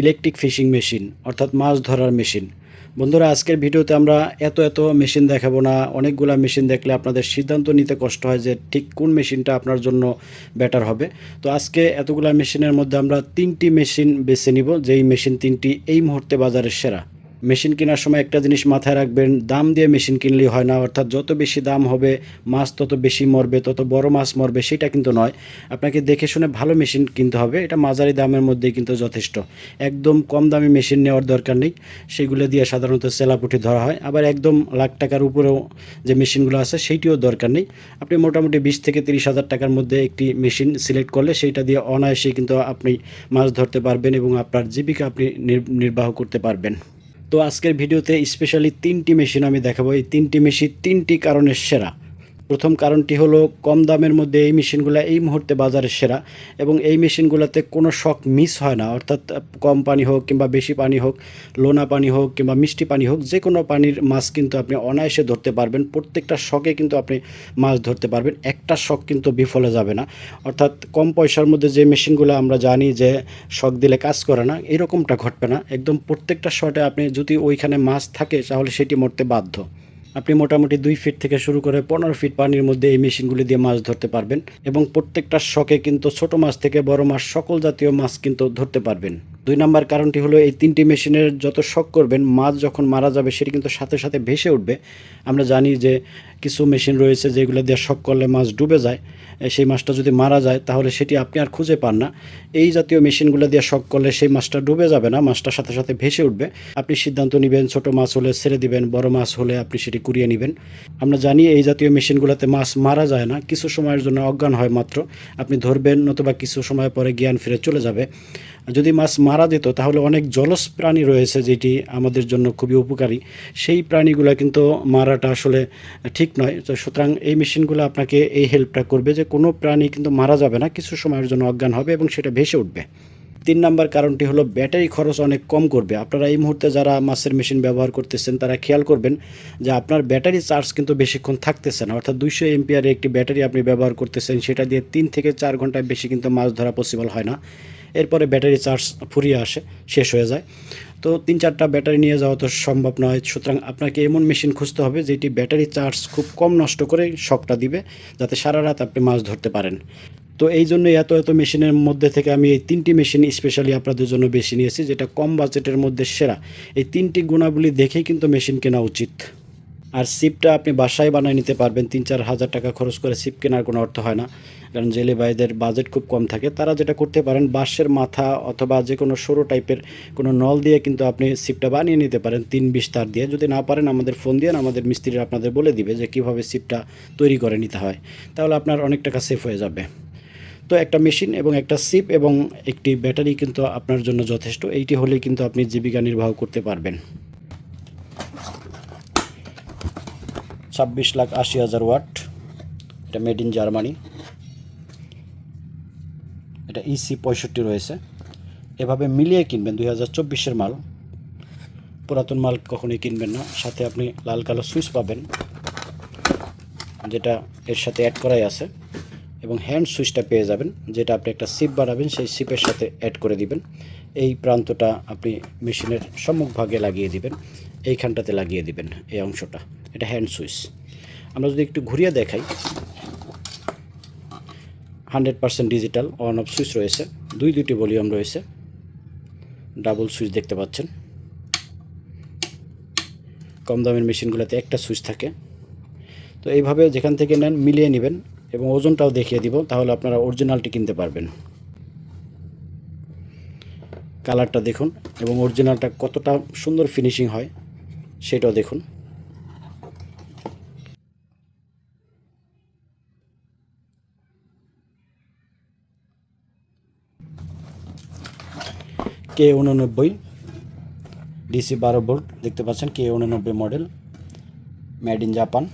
Electric fishing machine অর্থাৎ মাছ ধরার machine বন্ধুরা, আজকের ভিডিওতে আমরা এত এত মেশিন দেখাবো না। অনেকগুলো মেশিন দেখলে আপনাদের সিদ্ধান্ত নিতে কষ্ট হয় যে ঠিক কোন মেশিনটা আপনার জন্য বেটার হবে। তো আজকে এতগুলা মেশিনের মধ্যে আমরা তিনটি মেশিন বেছে নিব, যেই মেশিন তিনটি এই মুহূর্তে বাজারের সেরা। মেশিন কেনার সময় একটা জিনিস মাথায় রাখবেন, দাম দিয়ে মেশিন কিনলেই হয় না, অর্থাৎ যত বেশি দাম হবে, মাছ তত বেশি মরবে, তত বড় মাছ মরবে, সেটা কিন্তু নয়। আপনাকে দেখে শুনে ভালো মেশিন কিনতে হবে, এটা মাঝারি দামের মধ্যেই কিন্তু যথেষ্ট। একদম কম দামি মেশিন নেওয়ার দরকার নেই, সেগুলো দিয়ে সাধারণত সেলাপুটি ধরা হয়। আবার একদম লাখ টাকার উপরেও যে মেশিনগুলো আছে, সেইটিও দরকার নেই। আপনি মোটামুটি বিশ থেকে তিরিশ হাজার টাকার মধ্যে একটি মেশিন সিলেক্ট করলে সেইটা দিয়ে অনায়াসে কিন্তু আপনি মাছ ধরতে পারবেন এবং আপনার জীবিকা আপনি নির- নির্বাহ করতে পারবেন। তো আজকের ভিডিওতে স্পেশালি তিনটি মেশিন আমি দেখাবো। এই তিনটি মেশিন তিনটি কারণের সেরা। প্রথম কারণটি হলো কম দামের মধ্যে এই মেশিনগুলো এই মুহূর্তে বাজারের সেরা এবং এই মেশিনগুলোতে কোনো শখ মিস হয় না। অর্থাৎ কম পানি হোক কিংবা বেশি পানি হোক, লোনা পানি হোক কিংবা মিষ্টি পানি হোক যে কোনো পানির মাছ কিন্তু আপনি অনায়াসে ধরতে পারবেন। প্রত্যেকটা শখে কিন্তু আপনি মাছ ধরতে পারবেন। একটা শখ কিন্তু বিফলে যাবে না। অর্থাৎ কম পয়সার মধ্যে যে মেশিনগুলো আমরা জানি যে শখ দিলে কাজ করে না, এরকমটা ঘটবে না। একদম প্রত্যেকটা শটে আপনি যদি ওইখানে মাছ থাকে, তাহলে সেটি মরতে বাধ্য। আপনি মোটামুটি দুই ফিট থেকে শুরু করে পনেরো ফিট পানির মধ্যে এই মেশিনগুলি দিয়ে মাছ ধরতে পারবেন এবং প্রত্যেকটা শখে কিন্তু ছোট মাছ থেকে বড় মাছ সকল জাতীয় মাছ কিন্তু ধরতে পারবেন। দুই নাম্বার কারণটি হলো এই তিনটি মেশিনের যত শখ করবেন, মাছ যখন মারা যাবে সেটি কিন্তু সাথে সাথে ভেসে উঠবে। আমরা জানি যে কিছু মেশিন রয়েছে যেগুলো দিয়ে শখ করলে মাছ ডুবে যায়। সেই মাছটা যদি মারা যায় তাহলে সেটি আপনি আর খুঁজে পান না। এই জাতীয় মেশিনগুলো দিয়ে শখ করলে সেই মাছটা ডুবে যাবে না মাছটার সাথে সাথে ভেসে উঠবে। আপনি সিদ্ধান্ত নেবেন, ছোট মাছ হলে ছেড়ে দিবেন, বড় মাছ হলে আপনি সেটি কুড়িয়ে নেবেন। আমরা জানি এই জাতীয় মেশিনগুলোতে মাছ মারা যায় না, কিছু সময়ের জন্য অজ্ঞান হয় মাত্র। আপনি ধরবেন নতুবা কিছু সময় পরে জ্ঞান ফিরে চলে যাবে। যদি মাছ মারা যেত, তাহলে অনেক জলজ প্রাণী রয়েছে যেটি আমাদের জন্য খুবই উপকারী। সেই প্রাণীগুলো কিন্তু মারাটা আসলে ঠিক নয়। তো সুতরাং এই মেশিনগুলো আপনাকে এই হেল্পটা করবে যে কোনো প্রাণী কিন্তু মারা যাবে না, কিছু সময়ের জন্য অজ্ঞান হবে এবং সেটা ভেসে উঠবে। তিন নাম্বার কারণটি হলো ব্যাটারি খরচ অনেক কম করবে। আপনারা এই মুহূর্তে যারা মাছের মেশিন ব্যবহার করতেছেন, তারা খেয়াল করবেন যে আপনার ব্যাটারি চার্জ কিন্তু বেশিক্ষণ থাকতেছে না। অর্থাৎ দুইশো এমপিআর একটি ব্যাটারি আপনি ব্যবহার করতেছেন, সেটা দিয়ে তিন থেকে চার ঘন্টায় বেশি কিন্তু মাছ ধরা পসিবল হয় না। এরপরে ব্যাটারি চার্জ ফুরিয়ে আসে, শেষ হয়ে যায়। তো তিন চারটা ব্যাটারি নিয়ে যাওয়া তো সম্ভব নয়। সুতরাং আপনাকে এমন মেশিন খুঁজতে হবে যেটি ব্যাটারি চার্জ খুব কম নষ্ট করে শকটা দিবে, যাতে সারা রাত আপনি মাছ ধরতে পারেন। তো এই জন্য এত এত মেশিনের মধ্যে থেকে আমি এই তিনটি মেশিন স্পেশালি আপনাদের জন্য বেশি নিয়েছি, যেটা কম বাজেটের মধ্যে সেরা। এই তিনটি গুণাবলী দেখেই কিন্তু মেশিন কেনা উচিত। আর সিপটা আপনি বাসায় বানিয়ে নিতে পারবেন, তিন চার হাজার টাকা খরচ করে সিপ কেনার কোনো অর্থ হয় না। কারণ জেলে ভাইদের বাজেট খুব কম থাকে। তারা যেটা করতে পারেন, বাঁশের মাথা অথবা যে কোনো সরু টাইপের কোনো নল দিয়ে কিন্তু আপনি সিপটা বানিয়ে নিতে পারেন, তিন বিশ তার দিয়ে। যদি না পারেন, আমাদের ফোন দিয়ে আমাদের মিস্ত্রি আপনাদের বলে দিবে যে কীভাবে সিপটা তৈরি করে নিতে হয়। তাহলে আপনার অনেক টাকা সেফ হয়ে যাবে। তো একটা মেশিন এবং একটা সিপ এবং একটি ব্যাটারি কিন্তু আপনার জন্য যথেষ্ট। এইটি হলেই কিন্তু আপনি জীবিকা নির্বাহ করতে পারবেন। ছাব্বিশ লাখ আশি হাজার ওয়াট। এটা মেড ইন জার্মানি এটা ইসি পঁয়ষট্টি রয়েছে। এভাবে মিলিয়ে কিনবেন দুই হাজার চব্বিশের মাল। পুরাতন মাল কখনোই কিনবেন না। সাথে আপনি লাল কালো সুইচ পাবেন, যেটা এর সাথে অ্যাড করাই আছে। এবং হ্যান্ড সুইচটা পেয়ে যাবেন, যেটা আপনি একটা সিপ বানাবেন, সেই সিপের সাথে অ্যাড করে দিবেন। এই প্রান্তটা আপনি মেশিনের সম্মুখভাগে লাগিয়ে দিবেন, এইখানটাতে লাগিয়ে দিবেন, এই অংশটা। এটা হ্যান্ড সুইচ আমরা যদি একটু ঘুরিয়ে দেখাই hundred percent digital on off switch রয়েছে, দুই দুটি ভলিউম রয়েছে ডাবল সুইচ দেখতে পাচ্ছেন। কম দামের মেশিনগুলোতে একটা সুইচ থাকে। তো এইভাবে যেখান থেকে নেন মিলিয়ে নেবেন এবং ওজনটাও দেখিয়ে দিব, তাহলে আপনারা অরিজিনালটি কিনতে পারবেন। কালারটা দেখুন এবং অরিজিনালটা কতটা সুন্দর ফিনিশিং হয়, সেটাও দেখুন। কে উননব্বই ডিসি বারো ভোল্ট দেখতে পাচ্ছেন কে উননব্বই model made in Japan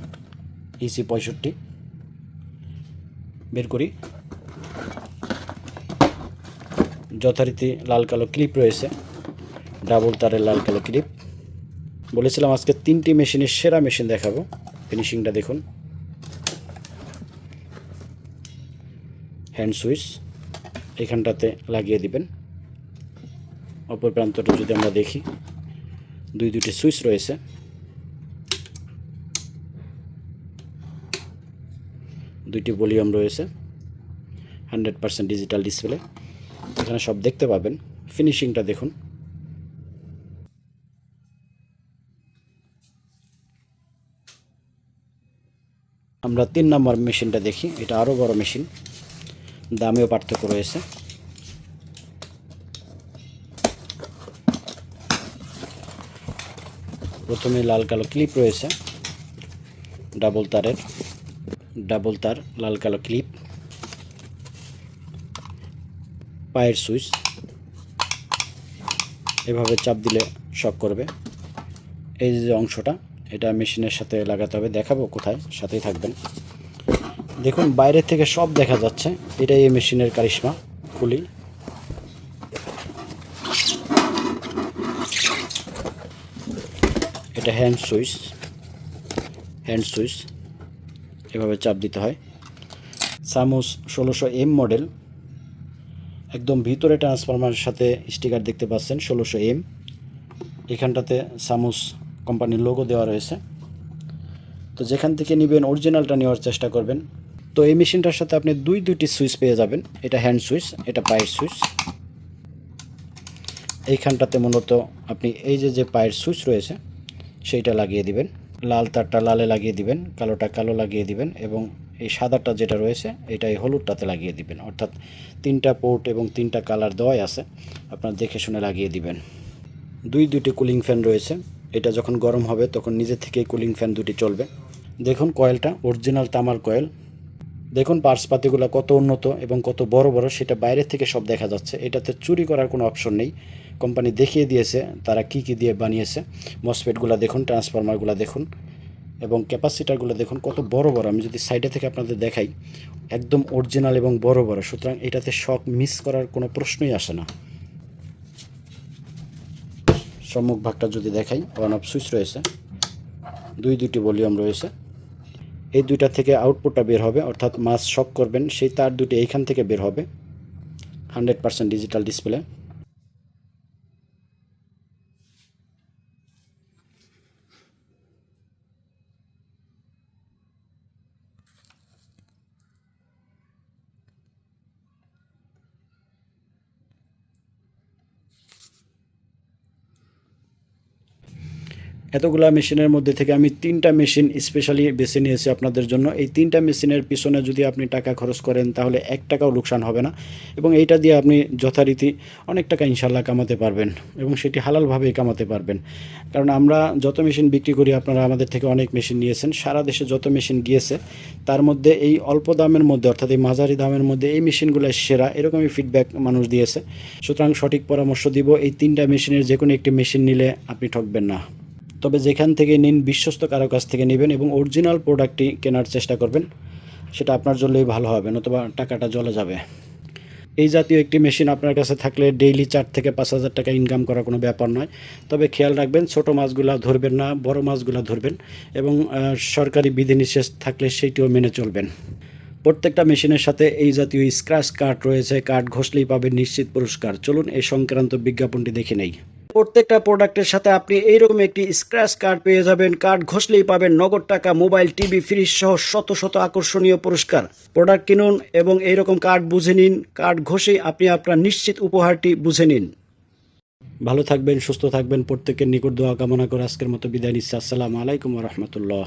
EC পঁয়ষট্টি। বের করি। যথারীতি লাল কালো ক্লিপ রয়েছে। ডাবল তারের লাল কালো ক্লিপ বলেছিলাম আজকে তিনটি মেশিনের সেরা মেশিন দেখাবো। ফিনিশিংটা দেখুন। হ্যান্ড সুইচ এখানটাতে লাগিয়ে দিবেন। অপর প্রান্তটা যদি আমরা দেখি, দুই দুটি সুইচ রয়েছে। দুইটি ভলিউম রয়েছে, হান্ড্রেড পার্সেন্ট ডিজিটাল ডিসপ্লে। এখানে সব দেখতে পাবেন। ফিনিশিংটা দেখুন। আমরা তিন নম্বর মেশিনটা দেখি। এটা আরও বড় মেশিন। দামেও পার্থক্য রয়েছে। প্রথমে লাল কালো ক্লিপ রয়েছে। ডাবল তারের ডাবল তার লাল কালো ক্লিপ পায়ের সুইচ। এভাবে চাপ দিলে শক করবে। এই যে অংশটা, এটা মেশিনের সাথে লাগাতে হবে। দেখাবো কোথায়, সাথেই থাকবেন। দেখুন বাইরে থেকে সব দেখা যাচ্ছে। এটাই এই মেশিনের কারিশমা, খুলি। এটা হ্যান্ড সুইচ হ্যান্ড সুইচ এভাবে চাপ দিতে হয়। সামুস ষোলোশো এম মডেল একদম ভিতরে ট্রান্সফরমারের সাথে স্টিকার দেখতে পাচ্ছেন, ষোলোশো এম এখানটাতে সামুস কোম্পানির লোগো দেওয়া রয়েছে। তো যেখান থেকে নেবেন অরিজিনালটা নেওয়ার চেষ্টা করবেন। তো এই মেশিনটার সাথে আপনি দুই, দুইটি সুইচ পেয়ে যাবেন। এটা হ্যান্ড সুইচ এটা পায়ের সুইচ এইখানটাতে মূলত আপনি এই যে যে পায়ের সুইচ রয়েছে সেইটা লাগিয়ে দিবেন। লাল তারটা লালে লাগিয়ে দিবেন, কালোটা কালো লাগিয়ে দিবেন এবং এই সাদাটা যেটা রয়েছে এটা এই হলুদটাতে লাগিয়ে দিবেন। অর্থাৎ তিনটা পোর্ট এবং তিনটা কালার দেওয়াই আছে, আপনার দেখে শুনে লাগিয়ে দিবেন। দুই দুটি কুলিং ফ্যান রয়েছে। এটা যখন গরম হবে, তখন নিজে থেকেই কুলিং ফ্যান দুটি চলবে। দেখুন কয়েলটা, অরিজিনাল তামার কয়েল। দেখুন পার্সপাতিগুলো কত উন্নত এবং কত বড় বড়, সেটা বাইরে থেকে সব দেখা যাচ্ছে। এটাতে চুরি করার কোনো অপশন নেই। কোম্পানি দেখিয়ে দিয়েছে, তারা কি কি দিয়ে বানিয়েছে। মসফেটগুলো দেখুন, ট্রান্সফরমারগুলো দেখুন এবং ক্যাপাসিটারগুলো দেখুন, কত বড় বড়। আমি যদি সাইডে থেকে আপনাদের দেখাই, একদম অরিজিনাল এবং বড় বড়। সুতরাং এটাতে শক মিস করার কোনো প্রশ্নই আসে না। সম্মুখ ভাগটা যদি দেখাই, ওয়ান অফ সুইচ রয়েছে। দুই দুইটি ভলিউম রয়েছে। এই দুইটা থেকে আউটপুটটা বের হবে, অর্থাৎ মাছ শক করবেন, সেই তার দুটি এইখান থেকে বের হবে হান্ড্রেড পার্সেন্ট ডিজিটাল ডিসপ্লে এতগুলা মেশিনের মধ্যে থেকে আমি তিনটা মেশিন স্পেশালি বেছে নিয়েছি আপনাদের জন্য। এই তিনটা মেশিনের পিছনে যদি আপনি টাকা খরচ করেন, তাহলে এক টাকাও লোকসান হবে না এবং এইটা দিয়ে আপনি যথারীতি অনেক টাকা ইনশাল্লাহ কামাতে পারবেন এবং সেটি হালালভাবেই কামাতে পারবেন। কারণ আমরা যত মেশিন বিক্রি করি, আপনারা আমাদের থেকে অনেক মেশিন নিয়েছেন। সারা দেশে যত মেশিন গিয়েছে, তার মধ্যে এই অল্প দামের মধ্যে, অর্থাৎ এই মাঝারি দামের মধ্যে এই মেশিনগুলো সেরা, এরকমই ফিডব্যাক মানুষ দিয়েছে। সুতরাং সঠিক পরামর্শ দিব, এই তিনটা মেশিনের যে কোনো একটি মেশিন নিলে আপনি ঠকবেন না। তবে যেখান থেকে নিন, বিশ্বস্ত কারও কাছ থেকে নেবেন এবং অরিজিনাল প্রোডাক্টটি কেনার চেষ্টা করবেন। সেটা আপনার জন্যই ভালো হবে, নতুবা টাকাটা জলে যাবে। এই জাতীয় একটি মেশিন আপনার কাছে থাকলে ডেইলি চার থেকে পাঁচ হাজার টাকা ইনকাম করা কোনো ব্যাপার নয়। তবে খেয়াল রাখবেন, ছোট মাছগুলো ধরবেন না, বড় মাছগুলো ধরবেন এবং সরকারি বিধিনিষেধ থাকলে সেইটিও মেনে চলবেন। প্রত্যেকটা মেশিনের সাথে এই জাতীয় স্ক্র্যাচ কার্ড রয়েছে, কার্ড ঘষলেই পাবেন নিশ্চিত পুরস্কার। চলুন এই সংক্রান্ত বিজ্ঞাপনটি দেখে নেই। প্রত্যেকটা প্রোডাক্টের সাথে আপনি এইরকম একটি স্ক্র্যাচ কার্ড পেয়ে যাবেন। কার্ড ঘষলেই পাবেন নগদ টাকা মোবাইল টিভি ফ্রিজ সহ শত শত আকর্ষণীয় পুরস্কার। প্রোডাক্ট কিনুন এবং এইরকম কার্ড বুঝে নিন। কার্ড ঘষেই আপনি আপনার নিশ্চিত উপহারটি বুঝে নিন। ভালো থাকবেন, সুস্থ থাকবেন। প্রত্যেকের নিকট দোয়া কামনা করে আজকের মতো বিদায় নিচ্ছি। আসসালামু আলাইকুম রহমতুল্লাহ।